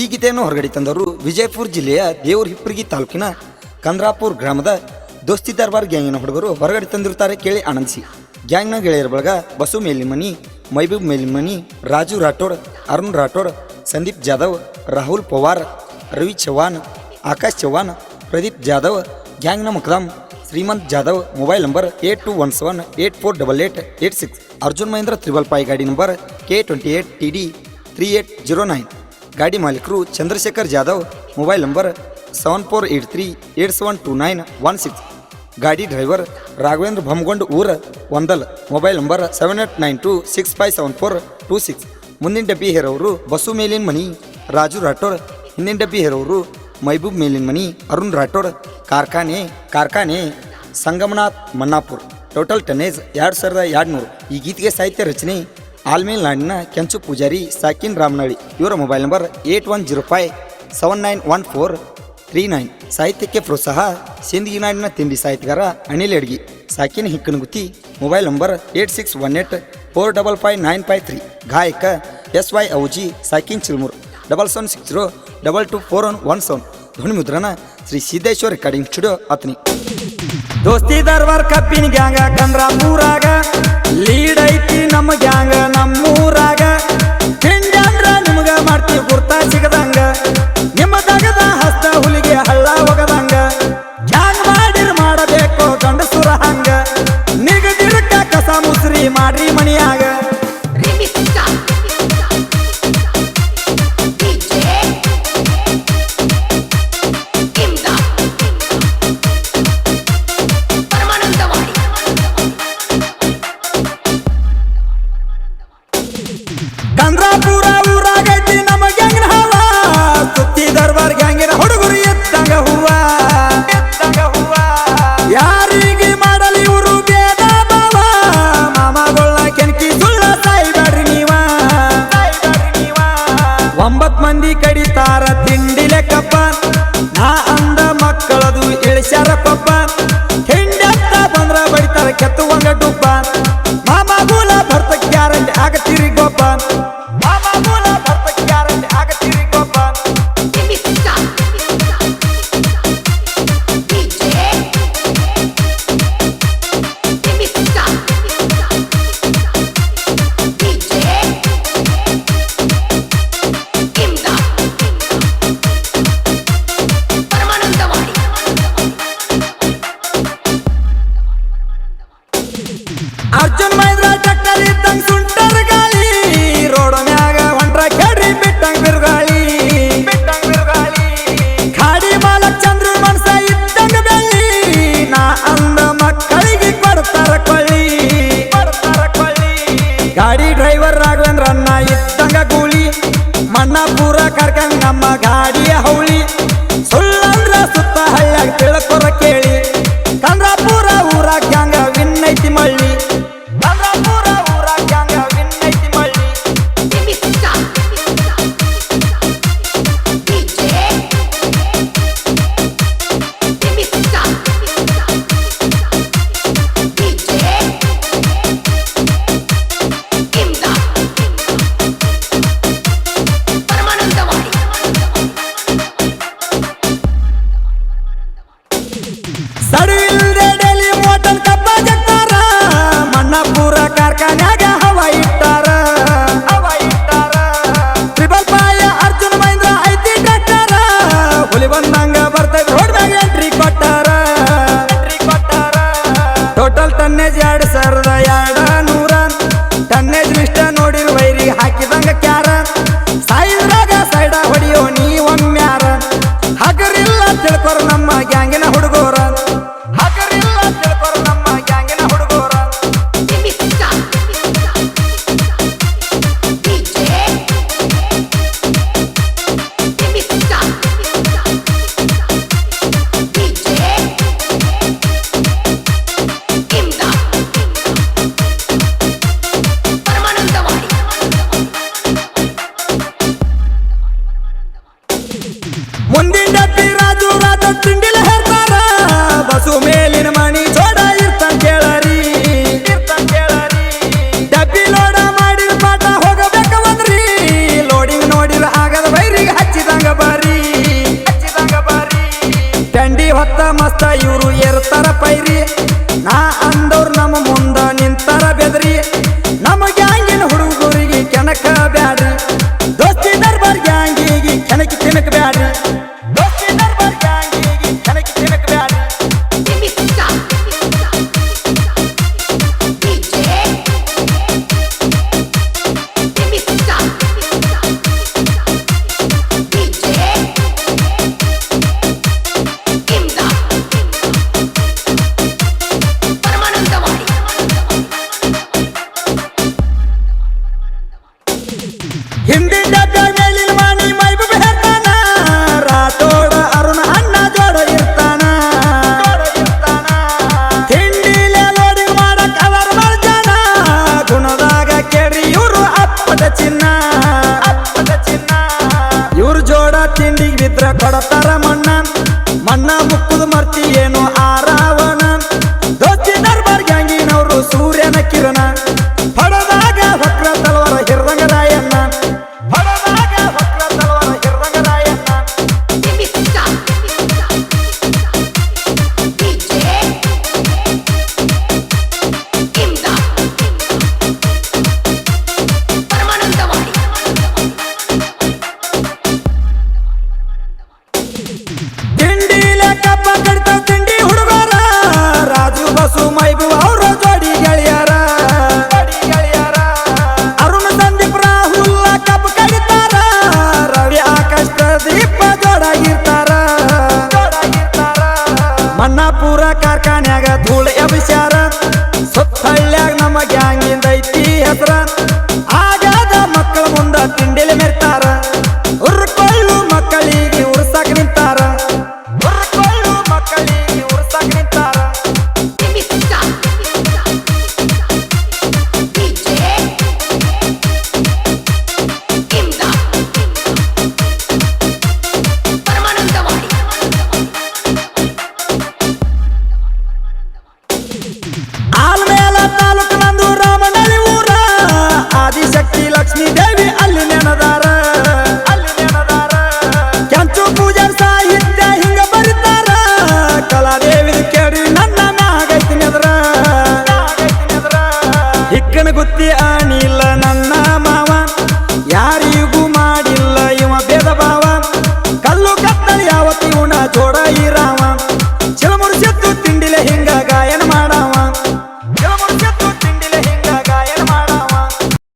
ಈ ಗೀತೆಯನ್ನು ಹೊರಗಡೆ ತಂದವರು ವಿಜಯಪುರ ಜಿಲ್ಲೆಯ ದೇವರ ಹಿಪ್ಪರಿಗಿ ತಾಲೂಕಿನ ಕಂದ್ರಾಪುರ್ ಗ್ರಾಮದ ದೋಸ್ತಿ ದರ್ಬಾರ್ ಗ್ಯಾಂಗಿನ ಹುಡುಗರು ಹೊರಗಡೆ ತಂದಿರುತ್ತಾರೆ ಕೇಳಿ ಆನಂದಿಸಿ ಗ್ಯಾಂಗ್ನ ಗೆಳೆಯರ ಬಳಗ ಬಸು ಮೇಲಿಮನಿ, ಮೈಬೂಬ್ ಮೇಲಿಮನಿ, ರಾಜು ರಾಠೋಡ್, ಅರುಣ್ ರಾಠೋಡ್, ಸಂದೀಪ್ ಜಾಧವ್, ರಾಹುಲ್ ಪವಾರ್, ರವಿ ಚೌಹಾಣ್ ಆಕಾಶ್ ಚೌಹಾಣ್ ಪ್ರದೀಪ್ ಜಾಧವ್, ಗ್ಯಾಂಗ್ನ ಮುಖದಾಮ್ Shrimant Jadhav, mobile number eight two one seven eight four double eight eight six, Arjun Mahendra triple five ಗಾಡಿ number K twenty eight T D three eight zero nine. ಗಾಡಿ ಮಾಲೀಕರು Chandrashekhar Jadhav mobile number seven four eight three eight seven two nine one six ಗಾಡಿ driver Raghavendra Bhamgond ಊರ ಒಂದಲ್ mobile number seven eight nine two six five seven four two six ಮುಂದಿನ ಡಬ್ಬಿ ಹೇರೋರು bus ಮೇಲಿನ ಮನಿ ರಾಜು ರಾಠೋರ್ ಹಿಂದಿನ ಡಬ್ಬಿ ಹೇರೋರು ಮೈಬೂಬ್ ಮೇಲಿನ ಮನಿ ಅರುಣ್ ರಾಠೋರ್ ಕಾರ್ಖಾನೆ ಕಾರ್ಖಾನೆ, ಸಂಗಮನಾಥ್ ಮನ್ನಾಪುರ್. ಟೋಟಲ್ ಟನೇಜ್ ಎರಡು ಸಾವಿರದ ಎರಡು ನೂರು ಈ ಗೀತೆಗೆ ಸಾಹಿತ್ಯ ರಚನೆ ಆಲ್ಮೇಲ್ ನಾಡಿನ ಕೆಂಚು ಪೂಜಾರಿ ಸಾಕಿನ್ ರಾಮನಳ್ಳಿ. ಇವರ mobile number eight one zero five seven nine one four three nine. ಸಾಹಿತ್ಯಕ್ಕೆ ಪ್ರೋತ್ಸಾಹ ಸಿಂದಗಿ ನಾಡಿನ ತಿಂಡಿ ಸಾಹಿತ್ಯಗಾರ ಅನಿಲ್ ಅಡ್ಗಿ ಸಾಕಿನ Hikkanagutti, mobile number eight six one eight four double five nine five three. ಗಾಯಕ S Y Auji, ಸಾಕಿನ್ Chilmur. Double seven six zero double two four one one seven. ಧ್ವನಿ ಮುದ್ರಣ Shri Siddeshwara recording studio Athani. ದೋಸ್ತಿ ದರ್ಬಾರ್ ಕಪ್ಪಿನ ಗ್ಯಾಂಗ ಕಂದ್ರ ಮೂರಾಗ. ಲೀಡ್ ಐತಿ ನಮ್ಮ ಗ್ಯಾಂಗ ನಮ್ಮೂರಾಗ ಮಂದಿ ಕಡಿತಾರ ತಿಂಡಿ ಲೆಕ್ಕಪ್ಪ. ನಾ ಅಂದ ಮಕ್ಕಳದು ಇಳಿಸ್ಯಾರ ಪಪ್ಪ ಮಣ್ಣ ಪೂರ ಕರ್ಕಂಗ್ ನಮ್ಮ ಗಾಡಿಯ ಹೌಳಿ. ಚಿನ್ನ. ಇವ್ರ ಜೋಡ ತಿಂಡಿಗೆ ಬಿದ್ರ ಕೊಡತಾರ